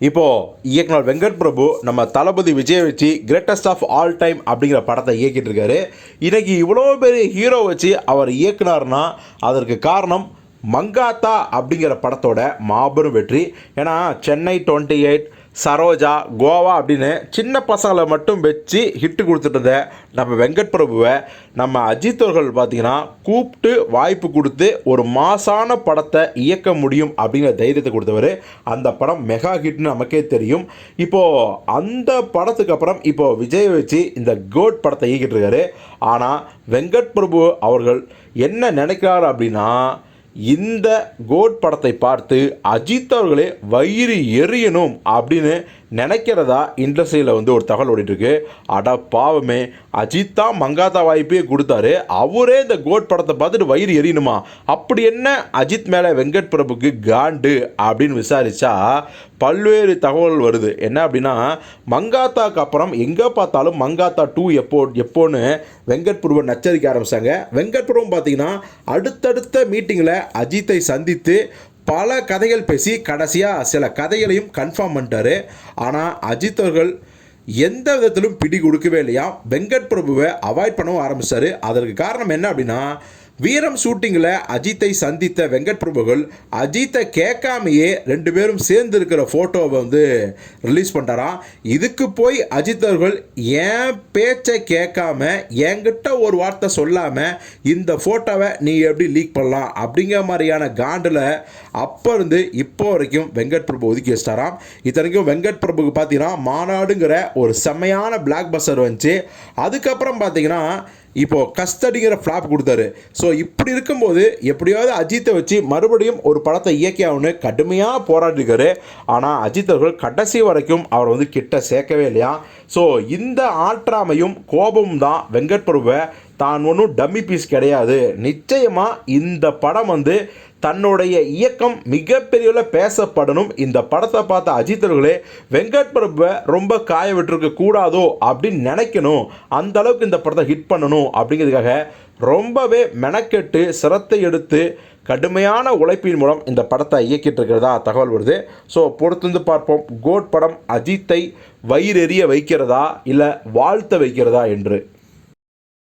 இப்போது இயக்குனர் வெங்கட் பிரபு நம்ம தளபதி விஜய் வச்சு கிரேட்டஸ்ட் ஆஃப் ஆல் டைம் அப்படிங்கிற படத்தை இயக்கிட்டு இருக்காரு இன்றைக்கி இவ்வளோ பெரிய ஹீரோ வச்சு அவர் இயக்குனார்னா அதற்கு காரணம் மங்காத்தா அப்படிங்கிற படத்தோட மாபெரும் வெற்றி. ஏன்னா சென்னை டுவெண்ட்டி எயிட் சரோஜா கோவா அப்படின்னு சின்ன பசங்களை மட்டும் வச்சு ஹிட்டு கொடுத்துட்டு நம்ம வெங்கட் பிரபுவை நம்ம அஜித் அவர்கள் பார்த்தீங்கன்னா கூப்பிட்டு வாய்ப்பு கொடுத்து ஒரு மாசான படத்தை இயக்க முடியும் அப்படிங்கிற தைரியத்தை கொடுத்தவர். அந்த படம் மெகா ஹிட்னு நமக்கே தெரியும். இப்போது அந்த படத்துக்கு அப்புறம் இப்போது விஜய் வச்சு இந்த கோட் படத்தை இயக்கிட்டு இருக்காரு. ஆனால் வெங்கட் பிரபு அவர்கள் என்ன நினைக்கிறார் அப்படின்னா இந்த கோட் படத்தை பார்த்து அஜித் அவர்களே வயிறு எரியணும் அப்படின்னு நினைக்கிறதா இண்டஸ்ட்ரியில் வந்து ஒரு தகவல் ஓடிட்டுருக்கு. அட பாவமே அஜித் தான் மங்காத்தா வாய்ப்பே கொடுத்தாரு. அவரே இந்த கோட் படத்தை பார்த்துட்டு வயிறு எரியணுமா? அப்படி என்ன அஜித் மேலே வெங்கட் பிரபுக்கு காண்டு அப்படின்னு விசாரித்தா பல்வேறு தகவல் வருது. என்ன அப்படின்னா மங்காத்தாக்கு அப்புறம் எங்கே பார்த்தாலும் மங்காத்தா டூ எப்போ எப்போன்னு வெங்கட் புருவன் நச்சரிக்க ஆரம்பித்தாங்க வெங்கட் புருவம் பார்த்தீங்கன்னா அடுத்தடுத்த மீட்டிங்கில் அஜித்தை சந்தித்து பல கதைகள் பேசி கடைசியாக சில கதைகளையும் கன்ஃபார்ம் பண்ணிட்டாரு. ஆனால் அஜித் அவர்கள் எந்த விதத்திலும் பிடி கொடுக்கவே இல்லையா? வெங்கட் பிரபுவை அவாய்ட் பண்ணவும் ஆரம்பித்தார் அதற்கு காரணம் என்ன அப்படின்னா வீரம் ஷூட்டிங்கில் அஜித்தை சந்தித்த வெங்கட் பிரபுகள் அஜித்தை கேட்காமையே ரெண்டு பேரும் சேர்ந்து இருக்கிற ஃபோட்டோவை வந்து ரிலீஸ் பண்ணிட்டாராம். இதுக்கு போய் அஜித் அவர்கள் என் பேச்சை கேட்காம என்கிட்ட ஒரு வார்த்தை சொல்லாமல் இந்த ஃபோட்டோவை நீ எப்படி லீக் பண்ணலாம் அப்படிங்கிற மாதிரியான காண்டில் அப்போ இருந்து இப்போ வரைக்கும் வெங்கட் பிரபு ஒதுக்கி வச்சிட்டாராம். இத்தனைக்கும் வெங்கட் பிரபுக்கு பார்த்தீங்கன்னா மாநாடுங்கிற ஒரு செம்மையான பிளாக் பஸ்டர் வந்துச்சு. அதுக்கப்புறம் பார்த்தீங்கன்னா இப்போது கஸ்டடிங்கிற ஃப்ளாப் கொடுத்தாரு. ஸோ இப்படி இருக்கும்போது எப்படியாவது அஜித்தை வச்சு மறுபடியும் ஒரு படத்தை இயக்கி ஆகணும்னு கடுமையாக போராடிருக்காரு. ஆனால் அஜித் அவர்கள் கடைசி வரைக்கும் அவர் வந்து கிட்ட சேர்க்கவே இல்லையா? ஸோ இந்த ஆற்றாமையும் கோபமும் தான் வெங்கட் பிரபுவை தான் ஒன்றும் டம்மி பீஸ் கிடையாது. நிச்சயமாக இந்த படம் வந்து தன்னுடைய இயக்கம் மிகப்பெரிய பேசப்படணும். இந்த படத்தை பார்த்த அஜித் அவர்களே வெங்கட் பிரபுவை ரொம்ப காய விட்டுருக்க கூடாதோ? அப்படின்னு நினைக்கணும். அந்த அளவுக்கு இந்த படத்தை ஹிட் பண்ணணும் அப்படிங்கிறதுக்காக ரொம்பவே மெனக்கெட்டு சிரத்தை எடுத்து கடுமையான உழைப்பின் மூலம் இந்த படத்தை இயக்கிட்டு இருக்கிறதா தகவல் வருது. ஸோ பொறுத்திருந்து பார்ப்போம். கோட் படம் அஜித்தை வயிறெறிய வைக்கிறதா இல்லை வாழ்த்த வைக்கிறதா என்று.